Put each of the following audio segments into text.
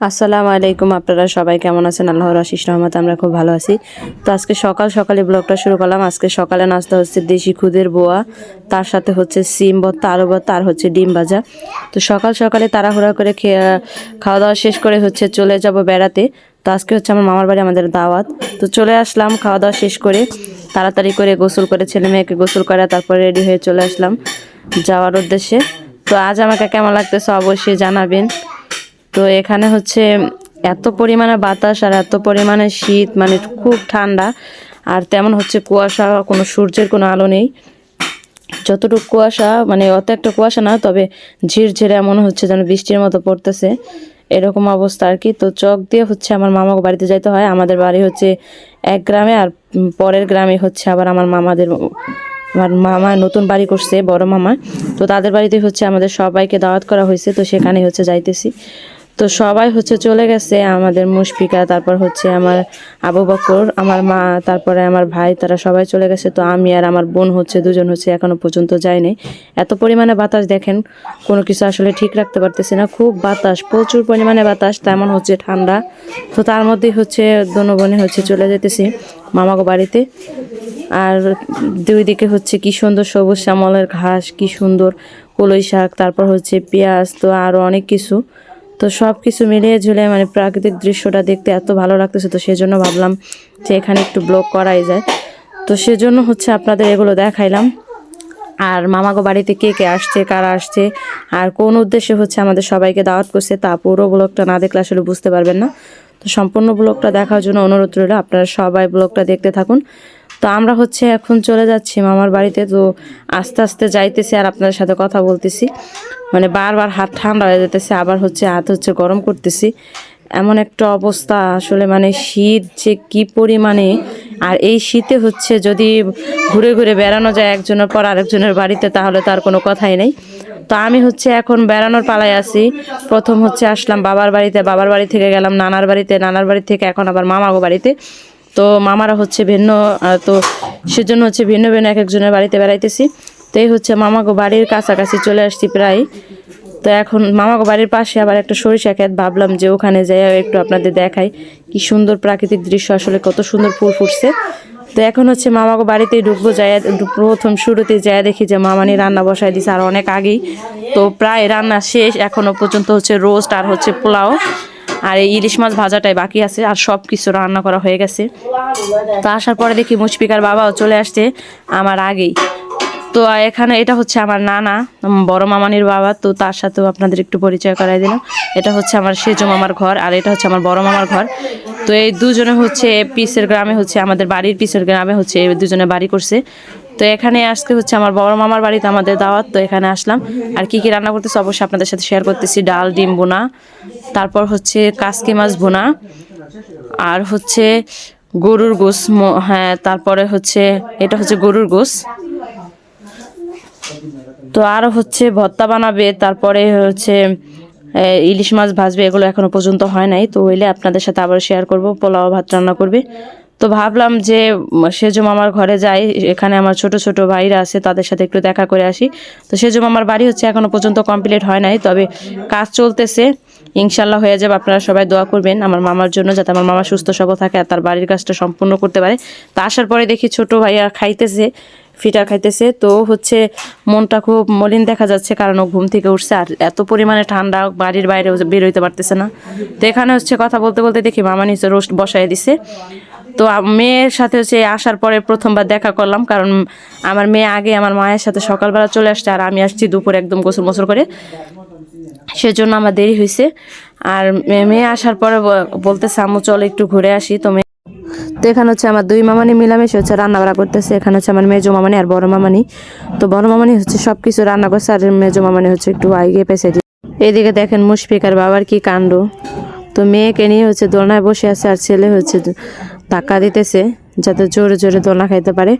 আসসালামু আলাইকুম, আপনারা সবাই কেমন আছেন? আল্লাহর আশিস রহমত আমরা খুব ভালো আছি। তো আজকে সকাল সকালে ব্লগটা শুরু করলাম। আজকে সকালে নাস্তা হচ্ছে দেশি খুদের বোয়া, তার সাথে হচ্ছে সিম ভর্তা আলু ভর্তা আর হচ্ছে ডিম ভাজা। তো সকাল সকালে তাড়াহুড়া করে খাওয়া দাওয়া শেষ করে হচ্ছে চলে যাব বেড়াতে। তো আজকে হচ্ছে আমার মামার বাড়ি, আমাদের দাওয়াত। তো চলে আসলাম, খাওয়া দাওয়া শেষ করে তাড়াতাড়ি করে গোসল করে, ছেলে মেয়েকে গোসল করে, তারপরে রেডি হয়ে চলে আসলাম যাওয়ার উদ্দেশ্যে। তো আজ আমাকে কেমন লাগতেছে অবশ্যই জানাবেন। তো এখানে হচ্ছে এত পরিমাণে বাতাস আর এত পরিমাণে শীত মানে খুব ঠান্ডা। আর তেমন হচ্ছে কুয়াশা, কোনো সূর্যের কোনো আলো নেই। যতটুকু কুয়াশা মানে অত একটা কুয়াশা না, তবে ঝিরঝিরে মনে হচ্ছে যেন বৃষ্টির মতো পড়তেছে। এরকম অবস্থা আর কি। তো চক দিয়ে হচ্ছে আমার মামাকে বাড়িতে যাইতে হয়। আমাদের বাড়ি হচ্ছে এক গ্রামে আর পরের গ্রামে হচ্ছে আবার আমার মামাদের, আমার মামা নতুন বাড়ি করছে, বড় মামা। তো তাদের বাড়িতে হচ্ছে আমাদের সবাইকে দাওয়াত করা হয়েছে। তো সেখানে হচ্ছে যাইতেছি। তো সবাই হচ্ছে চলে গেছে, আমাদের মুশফিকা, তারপর হচ্ছে আমার আবু বকর, আমার মা, তারপরে আমার ভাই, তারা সবাই চলে গেছে। তো আমি আর আমার বোন হচ্ছে, দুজন হচ্ছে এখনও পর্যন্ত যায়নি। এত পরিমাণে বাতাস দেখেন, কোনো কিছু আসলে ঠিক রাখতে পারতেছি না। খুব বাতাস, প্রচুর পরিমাণে বাতাস, তেমন হচ্ছে ঠান্ডা। তো তার মধ্যেই হচ্ছে দোনো বোনে হচ্ছে চলে যেতেছি মামাগো বাড়িতে। আর দুই দিকে হচ্ছে কি সুন্দর সবুজ শ্যামলের ঘাস, কি সুন্দর কলই শাক, তারপর হচ্ছে পেঁয়াজ, তো আরও অনেক কিছু। তো সব কিছু মিলিয়ে ঝুলে মানে প্রাকৃতিক দৃশ্যটা দেখতে এত ভালো লাগতেছে, তো সেজন্য ভাবলাম যে এখানে একটু ব্লগ করাই যায়। তো সেজন্য হচ্ছে আপনাদের এগুলো দেখাইলাম। আর মামাগো বাড়িতে কে কে আসছে, কারা আসছে, আর কোন উদ্দেশ্যে হচ্ছে আমাদের সবাইকে দাওয়াত করছে তা পুরো ব্লগটা না দেখলে আসলে বুঝতে পারবেন না। তো সম্পূর্ণ ব্লগটা দেখার জন্য অনুরোধ রইল, আপনারা সবাই ব্লগটা দেখতে থাকুন। তো আমরা হচ্ছে এখন চলে যাচ্ছি মামার বাড়িতে, তো আস্তে আস্তে যাইতেছি আর আপনাদের সাথে কথা বলতেছি। মানে বারবার হাত ঠান্ডা হয়ে যেতেছে, আবার হচ্ছে হাত হচ্ছে গরম করতেছি। এমন একটা অবস্থা, আসলে মানে শীত যে কি পরিমাণে, আর এই শীতে হচ্ছে যদি ঘুরে ঘুরে বেড়ানো যায় একজনের পর আরেকজনের বাড়িতে, তাহলে তার কোনো কথাই নেই। তো আমি হচ্ছে এখন বেড়ানোর পালায় আছি। প্রথম হচ্ছে আসলাম বাবার বাড়িতে, বাবার বাড়ি থেকে গেলাম নানার বাড়িতে, নানার বাড়ি থেকে এখন আবার মামাগো বাড়িতে। তো মামারা হচ্ছে ভিন্ন তো সেজন্য হচ্ছে ভিন্ন ভিন্ন এক একজনের বাড়িতে বেড়াইতেছি। তো এই হচ্ছে মামাগো বাড়ির কাছাকাছি চলে আসছি প্রায়। তো এখন মামাগো বাড়ির পাশে আবার একটা সরিষা ক্ষেত, ভাবলাম যে ওখানে যাই একটু আপনাদের দেখাই কি সুন্দর প্রাকৃতিক দৃশ্য, আসলে কত সুন্দর ফুল ফুটছে। তো এখন হচ্ছে মামাগো বাড়িতেই ঢুকবো, যাই, প্রথম শুরুতে যাই দেখি যে মামানি রান্না বসাই দিছে আর অনেক আগেই। তো প্রায় রান্না শেষ এখনও পর্যন্ত হচ্ছে রোস্ট আর হচ্ছে পোলাও। আর এই ইলিশ মাছ ভাজাটাই বাকি আছে আর সব কিছু রান্না করা হয়ে গেছে। তো আসার পরে দেখি মুশফিকার বাবাও চলে আসছে আমার আগেই। তো এখানে এটা হচ্ছে আমার নানা বড় মামানির বাবা। তো তার সাথেও আপনাদের একটু পরিচয় করাই দিলাম। এটা হচ্ছে আমার সেজো মামার ঘর আর এটা হচ্ছে আমার বড় মামার ঘর। তো এই দুজনে হচ্ছে পিসের গ্রামে হচ্ছে আমাদের বাড়ির পিসের গ্রামে হচ্ছে দুজনে বাড়ি করছে। তো এখানে আজকে হচ্ছে আমার বড় মামার বাড়িতে আমাদের দাওয়াত, তো এখানে আসলাম। আর কি কি রান্না করতেছি অবশ্যই আপনাদের সাথে শেয়ার করতেছি। ডাল, ডিম বোনা তারপর হচ্ছে কাসকি মাছ বোনা আর হচ্ছে গরুর গোস হ্যাঁ তারপরে হচ্ছে, এটা হচ্ছে গরুর গোস। তো আরও হচ্ছে ভর্তা বানাবে, তারপরে হচ্ছে ইলিশ মাছ ভাজবে, এগুলো এখনও পর্যন্ত হয় নাই। তো হইলে আপনাদের সাথে আবার শেয়ার করব, পোলাও ভাত রান্না করবে। তো ভাবলাম যে সেজো মামার ঘরে যাই। এখানে আমার ছোট ছোট ভাইরা আছে, তাদের সাথে একটু দেখা করে আসি। তো সেজো মামার বাড়ি হচ্ছে এখনও পর্যন্ত কমপ্লিট হয় নাই, তবে কাজ চলতেছে। ইনশাল্লাহ হয়ে যাবে, আপনারা সবাই দোয়া করবেন আমার মামার জন্য, যাতে আমার মামা সুস্থ, সবল থাকে আর তার বাড়ির কাজটা সম্পূর্ণ করতে পারে। তা আসার পরে দেখি ছোট ভাইয়া খাইতেছে, ফিটা খাইতেছে। তো হচ্ছে মনটা খুব মলিন দেখা যাচ্ছে, কারণ ও ঘুম থেকে উঠছে আর এত পরিমাণে ঠান্ডা, বাড়ির বাইরে বেরোইতে পারতেছে না। তো এখানে হচ্ছে কথা বলতে বলতে দেখি মামা নিচে রোস্ট বসায় দিছে। তো মেয়ের সাথে হচ্ছে আসার পরে প্রথমবার দেখা করলাম, কারণ আমার মেয়ে আগে আমার মায়ের সাথে সকালবেলা চলে আসছে আর আমি আসছি দুপুরে একদম গোসল মোসল করে। সেজন্য আমার দেরি হয়েছে আর মেয়ে আসার পরে ব- বলতেছে, আম্মু, চলো একটু ঘুরে আসি। তো তো এখানে হচ্ছে আমার দুই মামানি মিলামিশে হচ্ছে রান্না বাড়া করতেছে। এখানে হচ্ছে আমার মেজো মামানি আর বড় মামানি। তো বড় মামানি হচ্ছে সব কিছু রান্না করছে আর মেজো মামানি হচ্ছে একটু আগে পেছে এদিকে দেখেন মুশফিকার বাবার কি কাণ্ড। তো মেয়েকে নিয়ে হচ্ছে দোলনায় বসে আছে আর ছেলে হচ্ছে ধাক্কা দিতেছে যাতে জোরে জোরে দোলা খাইতে পারে।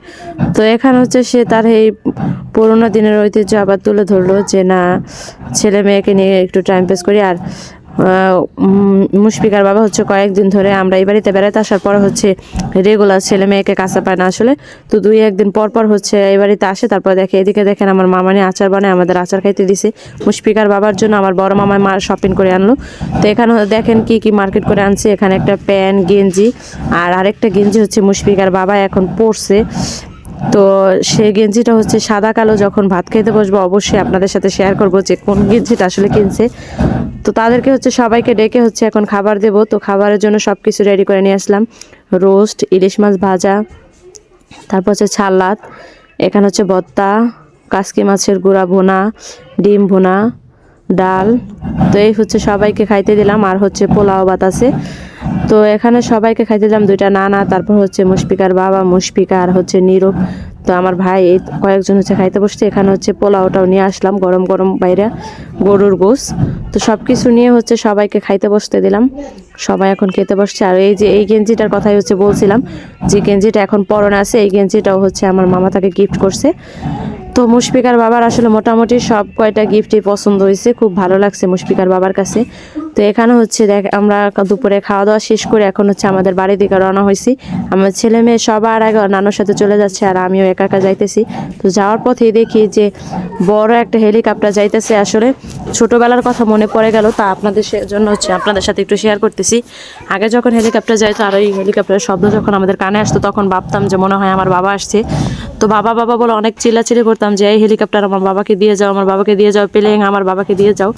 তো এখানে হচ্ছে সে তার এই পুরোনো দিনের ঐতিহ্য আবার তুলে ধরলো যে, না, ছেলে মেয়েকে নিয়ে একটু টাইম পাস করি। আর মুশফিকার বাবা হচ্ছে কয়েকদিন ধরে আমরা এই বাড়িতে বেড়াতে আসার পর হচ্ছে রেগুলার ছেলে মেয়েকে কাঁচা পায় না আসলে। তো দুই, একদিন পর পর হচ্ছে এই বাড়িতে আসে, তারপর দেখে এদিকে দেখেন আমার মামানি আচার বানায়, আমাদের আচার খাইতে দিছে। মুশফিকার বাবার জন্য আমার বড় মামায় মা শপিং করে আনলো। তো এখানে দেখেন কি কি মার্কেট করে আনছে, এখানে একটা প্যান্ট গেঞ্জি, আর আরেকটা গেঞ্জি হচ্ছে মুশফিকার বাবা এখন পরছে। তো সেই গেঞ্জিটা হচ্ছে সাদা কালো, যখন ভাত খেতে বসবো অবশ্যই আপনাদের সাথে শেয়ার করব যে কোন গেঞ্জিটা আসলে কিনছে। তো তাদেরকে হচ্ছে সবাইকে ডেকে হচ্ছে এখন খাবার দেবো। তো খাবারের জন্য সব কিছু রেডি করে নিয়ে আসলাম। রোস্ট, ইলিশ মাছ ভাজা, তারপর হচ্ছে ছালাদ, এখানে হচ্ছে বত্তা কাসকি মাছের গুঁড়া ভুনা, ডিম ভুনা ডাল। তো এই হচ্ছে সবাইকে খাইতে দিলাম, আর হচ্ছে পোলাও ভাত আছে। তো এখানে সবাইকে খাইতে দিলাম দুইটা নানা, তারপর হচ্ছে মুশফিকার বাবা, মুশফিকা আর হচ্ছে নীরব। তো আমার ভাই, এই কয়েকজন হচ্ছে খাইতে বসছে, এখানে হচ্ছে পোলাওটাও নিয়ে আসলাম, গরম গরম বাইরে। গরুর গোস। তো সব কিছু নিয়ে হচ্ছে সবাইকে খাইতে বসতে দিলাম। সবাই এখন খেতে বসছে। আর এই যে এই গেঞ্জিটার কথাই হচ্ছে বলছিলাম যে গেঞ্জিটা এখন পরনে আছে, এই গেঞ্জিটাও হচ্ছে আমার মামা তাকে গিফট করছে। তো মুশফিকার বাবার আসলে মোটামুটি সব কয়টা গিফটই পছন্দ হয়েছে। খুব ভালো লাগছে মুশফিকার বাবার কাছে। তো এখানে হচ্ছে দেখ, আমরা দুপুরে খাওয়া দাওয়া শেষ করে এখন হচ্ছে আমাদের বাড়ির দিকে রওনা হয়েছি। আমার ছেলে মেয়ে সবার আগে নানুর সাথে চলে যাচ্ছে আর আমিও একা একা যাইতেছি। তো যাওয়ার পথেই দেখি যে বড় একটা হেলিকপ্টার যাইতেছে আসলে। ছোটবেলার কথা মনে পড়ে গেল, তা আপনাদের জন্য হচ্ছে আপনাদের সাথে একটু শেয়ার করতেছি। আগে যখন হেলিকপ্টার যাইতো, আর ওই হেলিকপ্টারের শব্দ যখন আমাদের কানে আসতো, তখন ভাবতাম যে মনে হয় আমার বাবা আসছে। তো বাবা বাবা বলে অনেক চিল্লাচিল্লি করতাম যে, এই হেলিকপ্টার আমার বাবাকে দিয়ে যাও, আমার বাবাকে দিয়ে যাও প্লেন আমার বাবাকে দিয়ে যাও।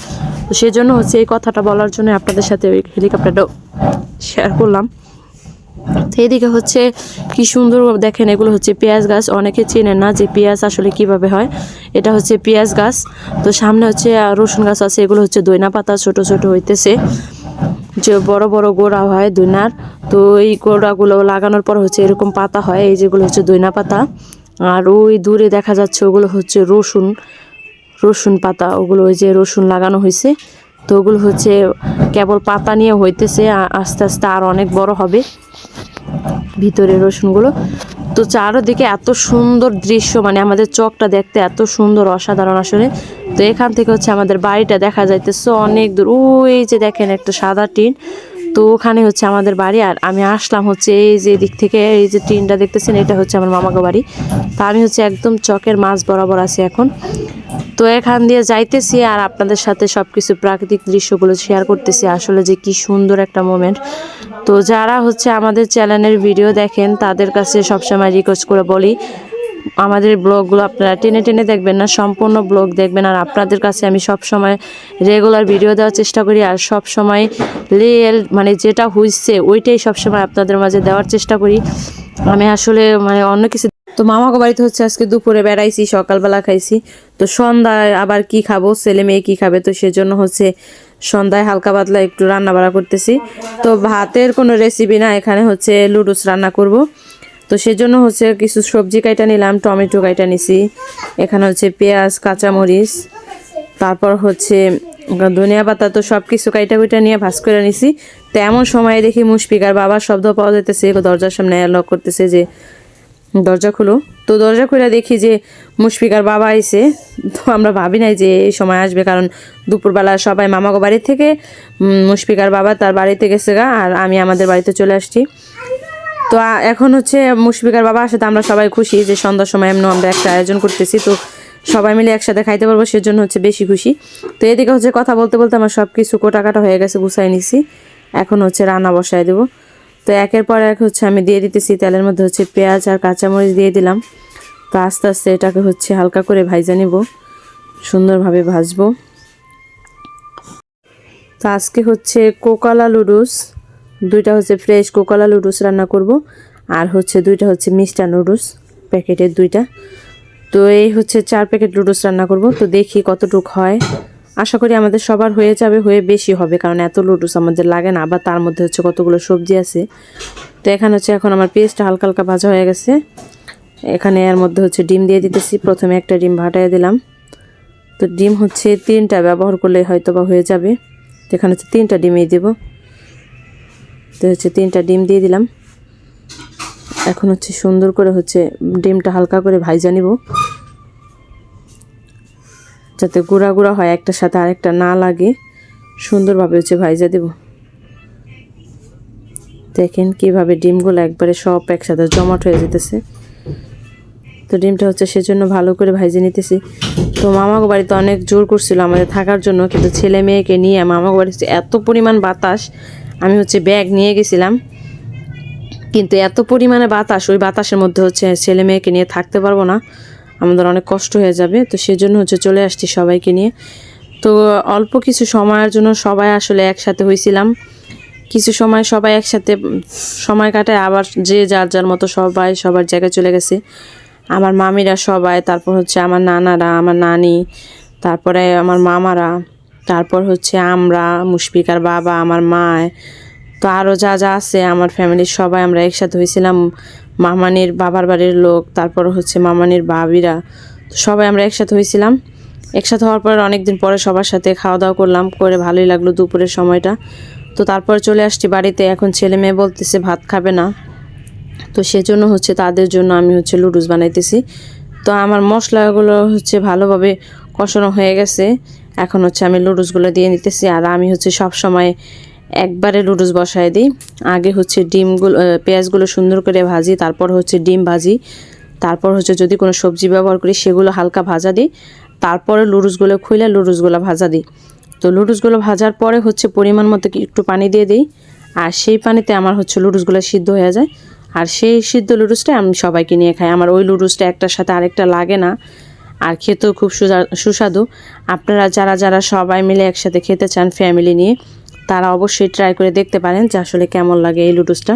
তো সেই জন্য হচ্ছে এই কথাটা বলার জন্য আপনাদের সাথে ওই হেলিকপ্টারটা শেয়ার করলাম। এদিকে হচ্ছে কি সুন্দর দেখেন, এগুলো হচ্ছে পেঁয়াজ গাছ। অনেকে চেনে না যে পেঁয়াজ আসলে কীভাবে হয়। এটা হচ্ছে পেঁয়াজ গাছ। তো সামনে হচ্ছে রসুন গাছ আছে, এগুলো হচ্ছে দইনা পাতা, ছোট ছোট হইতেছে। যে বড় বড় গোড়া হয় দইনার। তো এই গোড়াগুলো লাগানোর পর হচ্ছে এরকম পাতা হয়, এই যেগুলো হচ্ছে দইনা পাতা। আর ওই দূরে দেখা যাচ্ছে ওগুলো হচ্ছে রসুন রসুন পাতা। ওগুলো ওই যে রসুন লাগানো হয়েছে তো ওগুলো হচ্ছে কেবল পাতা নিয়ে হইতেছে আস্তে আস্তে আর অনেক বড় হবে ভিতরে রসুনগুলো। তো চারোদিকে এত সুন্দর দৃশ্য মানে আমাদের চকটা দেখতে এত সুন্দর, অসাধারণ আসলে। তো এখান থেকে হচ্ছে আমাদের বাড়িটা দেখা যাইতেছে অনেক দূর। ওই যে দেখেন একটা সাদা টিন। তো ওখানে হচ্ছে আমাদের বাড়ি, আর আমি আসলাম হচ্ছে এই যে দিক থেকে, এই যে টিনটা দেখতেছেন, এটা হচ্ছে আমার মামাকে বাড়ি। তা আমি হচ্ছে একদম চকের মাছ বরাবর আছি এখন। তো এখান দিয়ে যাইতেছি, আর আপনাদের সাথে সব কিছু প্রাকৃতিক দৃশ্যগুলো শেয়ার করতেছি, আসলে যে কি সুন্দর একটা মোমেন্ট তো যারা হচ্ছে আমাদের চ্যানেলের ভিডিও দেখেন, তাদের কাছে সবসময় রিকোয়েস্ট করে বলি আমাদের ব্লগগুলো আপনারা টেনে টেনে দেখবেন না, সম্পূর্ণ ব্লগ দেখবেন। আর আপনাদের কাছে আমি সব সময় রেগুলার ভিডিও দেওয়ার চেষ্টা করি আর সব সময় রিয়েল মানে যেটা হইছে ওইটাই সব সময় আপনাদের মাঝে দেওয়ার চেষ্টা করি। আমি আসলে মানে অন্য কিছু তো মামাকে বাড়িতে হচ্ছে আজকে দুপুরে বেড়াইছি, সকালবেলা খাইছি। তো সন্ধ্যায় আবার কি খাব, ছেলে মেয়ে কী খাবে? তো সেজন্য হচ্ছে সন্ধ্যায় হালকা পাতলা একটু রান্না বাড়া করতেছি। তো ভাতের কোনো রেসিপি না, এখানে হচ্ছে লুডুস রান্না করব। তো সেজন্য হচ্ছে কিছু সবজি কাইটা নিলাম, টমেটো কাইটা নিছি। এখানে হচ্ছে পেঁয়াজ, কাঁচামরিচ, তারপর হচ্ছে ধনিয়া পাতা, তো সব কিছু কাইটা কুইটা নিয়ে ভাজ করে নিছি। তো এমন সময় দেখি মুশফিকার বাবার শব্দ পাওয়া যাইতেছে দরজার সামনে লক করতেছে যে দরজা খুলো। তো দরজা খুলে দেখি যে মুশফিকার বাবা আইছে। তো আমরা ভাবি নাই যে এই সময় আসবে, কারণ দুপুরবেলা সবাই মামাগো বাড়ি থেকে মুশফিকার বাবা তার বাড়িতে গেছে গা, আর আমি আমাদের বাড়িতে চলে আসছি। তো এখন হচ্ছে মুশফিকার বাবা তো আমরা সবাই খুশি যে সন্ধ্যার সময় এমন আমরা একটা আয়োজন করতেছি, তো সবাই মিলে একসাথে খাইতে পারব, সেজন্য হচ্ছে বেশি খুশি। তো এদিকে হচ্ছে কথা বলতে বলতে আমার সব কিছু কোটা কাটা হয়ে গেছে, গুছাই নিছি। এখন হচ্ছে রান্না বসায় দেবো। তো একের পর এক হচ্ছে আমি দিয়ে দিতেছি, তেলের মধ্যে হচ্ছে পেঁয়াজ আর কাঁচামরিচ দিয়ে দিলাম। তো আস্তে আস্তে এটাকে হচ্ছে হালকা করে ভাইজা নিব, সুন্দরভাবে ভাজবো। তো আজকে হচ্ছে কোকালা লুডুস দুইটা হচ্ছে ফ্রেশ কোকালা লুডুস রান্না করব, আর হচ্ছে দুইটা হচ্ছে মিষ্টা নুডলস প্যাকেটের দুইটা। তো এই হচ্ছে চার প্যাকেট লুডুস রান্না করব, তো দেখি কতটুক হয়। আশা করি আমাদের সবার হয়ে যাবে, হয়ে বেশি হবে, কারণ এত লুডুস আমাদের লাগে না, আবার তার মধ্যে হচ্ছে কতগুলো সবজি আছে। তো এখানে হচ্ছে এখন আমার পেস্টটা হালকা হালকা ভাজা হয়ে গেছে। এখানে এর মধ্যে হচ্ছে ডিম দিয়ে দিতেছি, প্রথমে একটা ডিম ভাটায় দিলাম। তো ডিম হচ্ছে তিনটা, ব্যবহার করলে হয়তো বা হয়ে যাবে। তো এখানে হচ্ছে তিনটা ডিমই দেব। তো হচ্ছে তিনটা ডিম দিয়ে দিলাম। এখন হচ্ছে সুন্দর করে হচ্ছে ডিমটা হালকা করে ভাইজা নিব। যাতে গুঁড়া গুঁড়া হয় একটার সাথে আরেকটা না লাগে। সুন্দরভাবে হচ্ছে ভাইজা দেব। দেখেন কীভাবে ডিমগুলো একবারে সব একসাথে জমাট হয়ে যেতেছে। তো ডিমটা হচ্ছে সেজন্য ভালো করে ভাইজে নিতেছি। তো মামাগো বাড়িতে অনেক জোর করছিল আমাদের থাকার জন্য, কিন্তু ছেলে মেয়েকে নিয়ে মামাগো বাড়িতে এত পরিমাণ বাতাস আমি হচ্ছে ব্যাগ নিয়ে গেছিলাম। কিন্তু এত পরিমাণে বাতাস, ওই বাতাসের মধ্যে হচ্ছে ছেলে মেয়েকে নিয়ে থাকতে পারব না। আমাদের অনেক কষ্ট হয়ে যাবে, তো সেজন্য হচ্ছে চলে আসছি সবাইকে নিয়ে। তো অল্প কিছু সময়ের জন্য সবাই আসলে একসাথে হয়েছিলাম কিছু সময় সবাই একসাথে, সময় কাটায় আবার যে যার যার মতো সবাই সবার জায়গায় চলে গেছে। আমার মামিরা সবাই, তারপর হচ্ছে আমার নানারা, আমার নানি, তারপরে আমার মামারা তারপর হচ্ছে আমরা, মুশফিকার বাবা, আমার মা তো আরও যা যা আছে আমার ফ্যামিলির সবাই আমরা একসাথে হয়েছিলাম। মামানির বাবার বাড়ির লোক, তারপর হচ্ছে মামানির বাবিরা তো সবাই আমরা একসাথে হয়েছিলাম। একসাথে হওয়ার পর অনেকদিন পরে সবার সাথে খাওয়া দাওয়া করলাম, করে ভালোই লাগল দুপুরের সময়টা। তো তারপর চলে আসছি বাড়িতে, এখন ছেলে মেয়ে বলতেছে ভাত খাবে না। তো সেজন্য হচ্ছে তাদের জন্য আমি হচ্ছে লুডুস বানাইতেছি। তো আমার মশলাগুলো হচ্ছে ভালোভাবে কষানো হয়ে গেছে। এখন হচ্ছে আমি লুডুসগুলো দিয়ে নিতেছি। আর আমি হচ্ছে সব সময় একবারে লুডুস বসায় দিই। আগে হচ্ছে ডিমগুলো পেঁয়াজগুলো সুন্দর করে ভাজি, তারপর হচ্ছে ডিম ভাজি। তারপর হচ্ছে যদি কোনো সবজি ব্যবহার করি, সেগুলো হালকা ভাজা দিই। তারপরে লুডুসগুলো খুলে লুডুসগুলো ভাজা দিই। তো লুডুসগুলো ভাজার পরে হচ্ছে পরিমাণ মতো একটু পানি দিয়ে দিই। আর সেই পানিতে আমার হচ্ছে লুডুসগুলো সিদ্ধ হয়ে যায়। আর সেই সিদ্ধ লুডুসটা আমি সবাইকে নিয়ে খাই। আমার ওই লুডুসটা একটার সাথে আরেকটা লাগে না। আর খেতেও খুব সুস্বাদু। আপনারা যারা যারা সবাই মিলে একসাথে খেতে চান ফ্যামিলি নিয়ে, তারা অবশ্যই ট্রাই করে দেখতে পারেন যে আসলে কেমন লাগে এই লুডুসটা।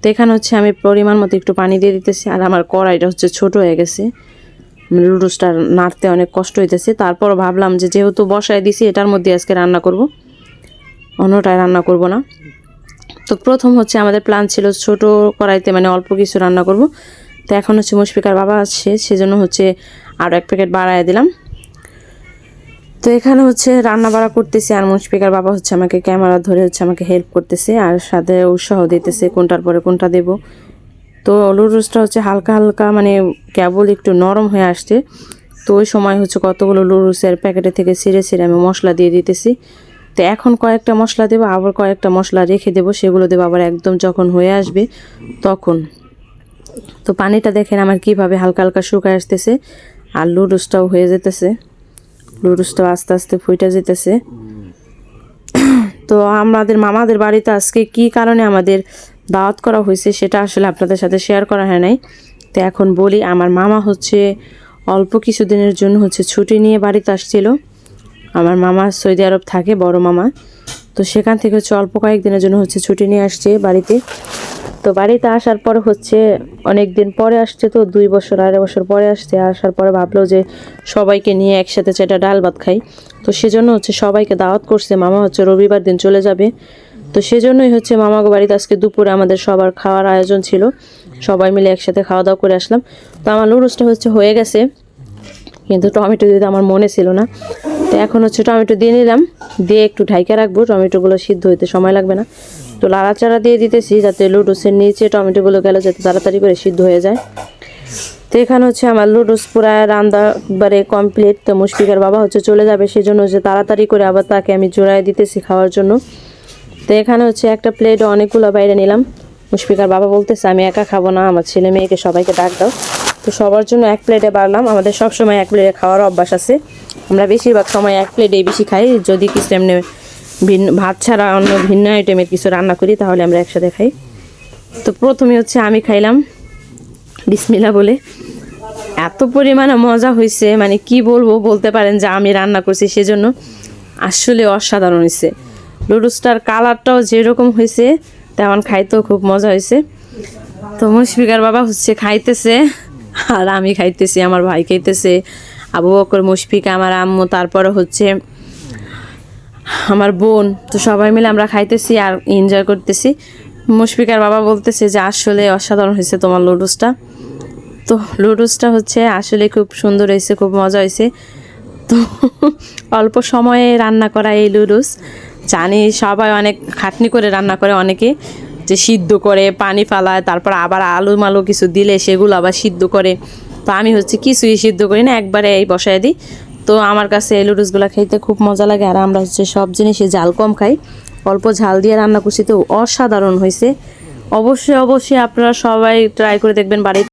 তো এখানে হচ্ছে আমি পরিমাণ মতো একটু পানি দিয়ে দিতেছি, আর আমার কড়াইটা হচ্ছে ছোট হয়ে গেছে। লুডুসটা নাড়তে অনেক কষ্ট হইতেছে। তারপর ভাবলাম যে যেহেতু বসায় দিছি, এটার মধ্যে আজকে রান্না করব। অন্যটায় রান্না করব না। তো প্রথম হচ্ছে আমাদের প্ল্যান ছিল ছোট কড়াইতে মানে অল্প কিছু রান্না করব। তো এখন হচ্ছে মুশফিকার বাবা আসছে সেজন্য হচ্ছে আরও এক প্যাকেট বাড়ায় দিলাম। তো এখানে হচ্ছে রান্না বাড়া করতেছি, আর মুশফিকার বাবা হচ্ছে আমাকে ক্যামেরা ধরে হচ্ছে আমাকে হেল্প করতেছে, আর সাথে উৎসাহ দিতেছে কোনটার পরে কোনটা দেব। তো লুডুসটা হচ্ছে হালকা হালকা মানে কেবল একটু নরম হয়ে আসছে। তো ওই সময় হচ্ছে কতগুলো লুডুসের প্যাকেটে থেকে ছিঁড়ে ছিঁড়ে আমি মশলা দিয়ে দিতেছি। তো এখন কয়েকটা মশলা দেবো, আবার কয়েকটা মশলা রেখে দেবো, সেগুলো দেবো আবার একদম যখন হয়ে আসবে তখন। তো পানিটা দেখেন আমার কীভাবে হালকা হালকা শুকায় আসতেছে। আর লুডুসটাও হয়ে যেতেছে। লুডুসটাও আস্তে আস্তে ফুইটা যেতেছে। তো আমাদের মামাদের বাড়িতে আজকে কি কারণে আমাদের দাওয়াত করা হয়েছে সেটা আসলে আপনাদের সাথে শেয়ার করা হয় নাই। তো এখন বলি, আমার মামা হচ্ছে অল্প কিছুদিনের জন্য হচ্ছে ছুটি নিয়ে বাড়িতে আসছিল। আমার মামা সৌদি আরব থাকে, বড় মামা। তো সেখান থেকে হচ্ছে অল্প কয়েকদিনের জন্য হচ্ছে ছুটি নিয়ে আসছে বাড়িতে। তো বাড়িতে আসার পর হচ্ছে অনেক দিন পরে আসছে তো, দুই বছর, আড়াই বছর পরে আসছে। আসার পরে ভাবলো যে সবাইকে নিয়ে একসাথে চারটা ডাল ভাত খাই। তো সেজন্য হচ্ছে সবাইকে দাওয়াত করছে, মামা হচ্ছে রবিবার দিন চলে যাবে। তো সেজন্যই হচ্ছে মামাগো বাড়িতে আজকে দুপুরে আমাদের সবার খাওয়ার আয়োজন ছিল। সবাই মিলে একসাথে খাওয়া দাওয়া করে আসলাম। তো আমার লুডুসটা হচ্ছে হয়ে গেছে। কিন্তু টমেটো দিতে আমার মনে ছিল না। তো এখন হচ্ছে টমেটো দিয়ে নিলাম। দিয়ে একটু ঢাইকা রাখব। টমেটোগুলো সিদ্ধ হইতে সময় লাগবে না। তো লাড়াচাড়া দিয়ে দিতেছি যাতে লুডুসের নিচে টমেটোগুলো গেলে যাতে তাড়াতাড়ি করে সিদ্ধ হয়ে যায়। তো এখানে হচ্ছে আমার লুডুস পুরা রান্না একবারে কমপ্লিট তো মুশফিকার বাবা হচ্ছে চলে যাবে সেজন্য যে তাড়াতাড়ি করে আবার তাকে আমি জোড়ায় দিতেছি খাওয়ার জন্য। তো এখানে হচ্ছে একটা প্লেট অনেকগুলো বাইরে নিলাম। মুশফিকার বাবা বলতেছে, আমি একা খাব না, আমার ছেলে মেয়েকে সবাইকে ডাক দাও। তো সবার জন্য এক প্লেটে বাড়লাম। আমাদের সব সময় এক প্লেটে খাওয়ার অভ্যাস আছে। আমরা বেশিরভাগ সময় এক প্লেটেই বেশি খাই, যদি কিছু এমনি ভিন্ন, ভাত ছাড়া অন্য ভিন্ন আইটেমের কিছু রান্না করি, তাহলে আমরা একসাথে খাই। তো প্রথমে হচ্ছে আমি খাইলাম বিসমিল্লা বলে। এত পরিমাণে মজা হয়েছে মানে কি বলব, বলতে পারেন যে আমি রান্না করছি সেজন্য। আসলে অসাধারণ হয়েছে লুডুসটার কালারটাও যেরকম হয়েছে তেমন খাইতেও খুব মজা হয়েছে তো মুশফিকার বাবা হচ্ছে খাইতেছে, আর আমি খাইতেছি, আমার ভাই খাইতেছে। আবু বকর, মুশফিকা, আমার আম্মু, তারপরে হচ্ছে আমার বোন, তো সবাই মিলে আমরা খাইতেছি আর এনজয় করতেছি। মুশফিকার বাবা বলতেছে যে, আসলে অসাধারণ হয়েছে তোমার লুডুসটা তো লুডুসটা হচ্ছে আসলে খুব সুন্দর হয়েছে, খুব মজা হয়েছে। তো অল্প সময়ে রান্না করা এই লুডুস জানি সবাই অনেক খাটনি করে রান্না করে অনেকে, যে সিদ্ধ করে, পানি ফালায়, তারপর আবার আলু মালু কিছু দিলে সেগুলো আবার সিদ্ধ করে। তো আমি হচ্ছে কিছুই সিদ্ধ করি না, একবারে এই বসায় দিই। তো আমার কাছে এই লুডুসগুলো খেতে খুব মজা লাগে, আর আমরা হচ্ছে সব জিনিসে ঝাল কম খাই। অল্প ঝাল দিয়ে রান্না করছি, তো অসাধারণ হয়েছে অবশ্যই অবশ্যই আপনারা সবাই ট্রাই করে দেখবেন বাড়িতে।